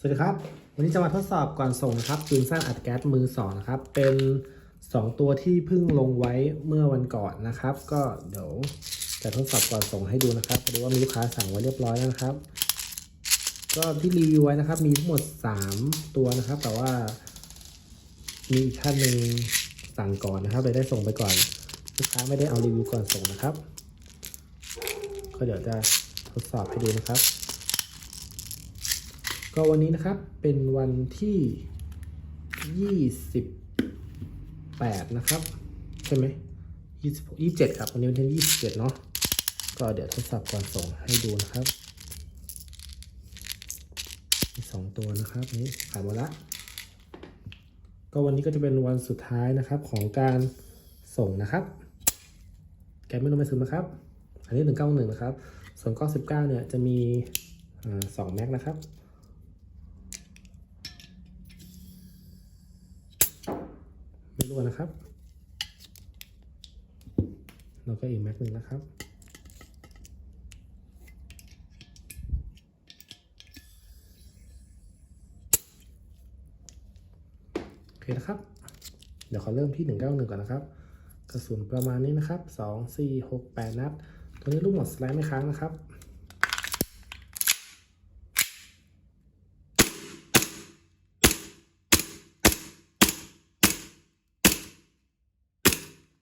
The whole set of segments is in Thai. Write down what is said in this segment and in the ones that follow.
สวัสดีครับ วันนี้จะมาทดสอบก่อนส่งนะครับปืนสั้นอัดแก๊สมือสองนะครับ เป็น 2 ตัวที่เพิ่งลงไว้เมื่อวันก่อนนะครับ ก็เดี๋ยวจะทดสอบก่อนส่งให้ดูนะครับดีว่ามีลูกค้าสั่งไว้เรียบร้อยแล้วนะครับ ก็ที่รีวิวไว้นะครับ มีทั้งหมด 3 ตัวนะครับ แต่ว่า มีอีกท่านหนึ่งสั่งก่อนนะครับเลยได้ส่งไปก่อนลูกค้าไม่ได้เอารีวิวก่อนส่งนะครับ ก็เดี๋ยวจะทดสอบให้ดูนะครับ ก็วันนี้นะครับเป็นวันที่ 28 นะครับ ใช่ไหม26 27ครับ วันนี้วันที่27เจ็ดเนาะก็เดี๋ยวทดสอบก่อนส่งให้ดูนะครับมีสองตัวนะครับนี่ผ่านหมดละ ก็วันนี้ก็จะเป็นวันสุดท้ายนะครับของการส่งนะครับ แกไม่ต้องไปซื้อนะครับ อันนี้191นะครับ ส่วนก้อน19เก้าเนี่ยจะมีอ่า2แม็กนะครับ ไม่ รั่วนะครับ แล้วก็อีกแม็กหนึ่งนะครับโอเคนะครับ เดี๋ยวขอเริ่มที่ 191 ก่อนนะครับ กระสุนประมาณนี้นะครับ 2 4 6 8 นัด ตัวนี้ลูกหมดสไลด์ไม่ค้างนะครับ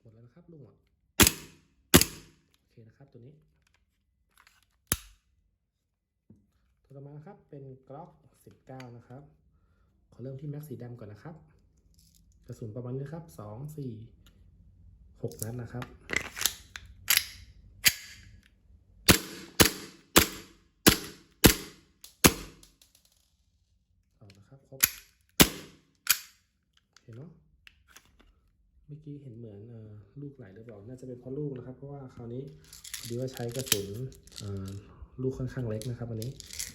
หมดแล้ว นะครับลูกหมดโอเคนะครับตัวนี้ตัวต่อมาครับเป็นกล็อก 19 นะครับ ขอเริ่มที่แม็กสีดำก่อนนะครับ กระสุนประมาณนี้ครับสองสี่หกนัดนะครับ ต่อนะครับ ครบ เห็นเนาะ เมื่อกี้เห็นเหมือนอลูกไหลหรือเปล่า น่าจะเป็นเพราะลูกนะครับ เพราะว่าคราวนี้พอดีว่าใช้กระสุนลูกค่อนข้างเล็กนะครับอันนี้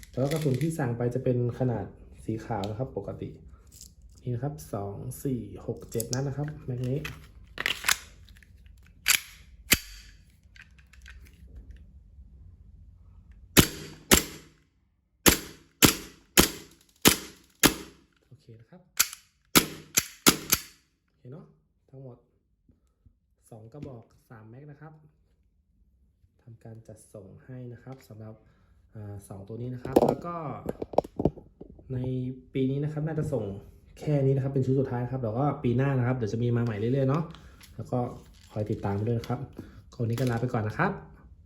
แต่ว่ากระสุนที่สั่งไปจะเป็นขนาดสีขาวนะครับ ปกติ นี่นะครับสองสี่หกเจ็ดนัดนะครับแม็กนี้โอเคนะครับ เห็นเนาะ ทั้งหมด 2 กระบอก 3 แม็กนะครับทำการจัดส่งให้นะครับสำหรับอสองตัวนี้นะครับ แล้วก็ในปีนี้นะครับน่าจะส่งแค่นี้นะครับเป็นชุดสุดท้ายครับแล้วก็ปีหน้านะครับเดี๋ยวจะมีมาใหม่เรื่อยๆเนาะแล้วก็คอยติดตามไปด้วยนะครับคนนี้ก็ลาไปก่อนนะครับ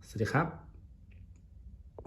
สวัสดีครับ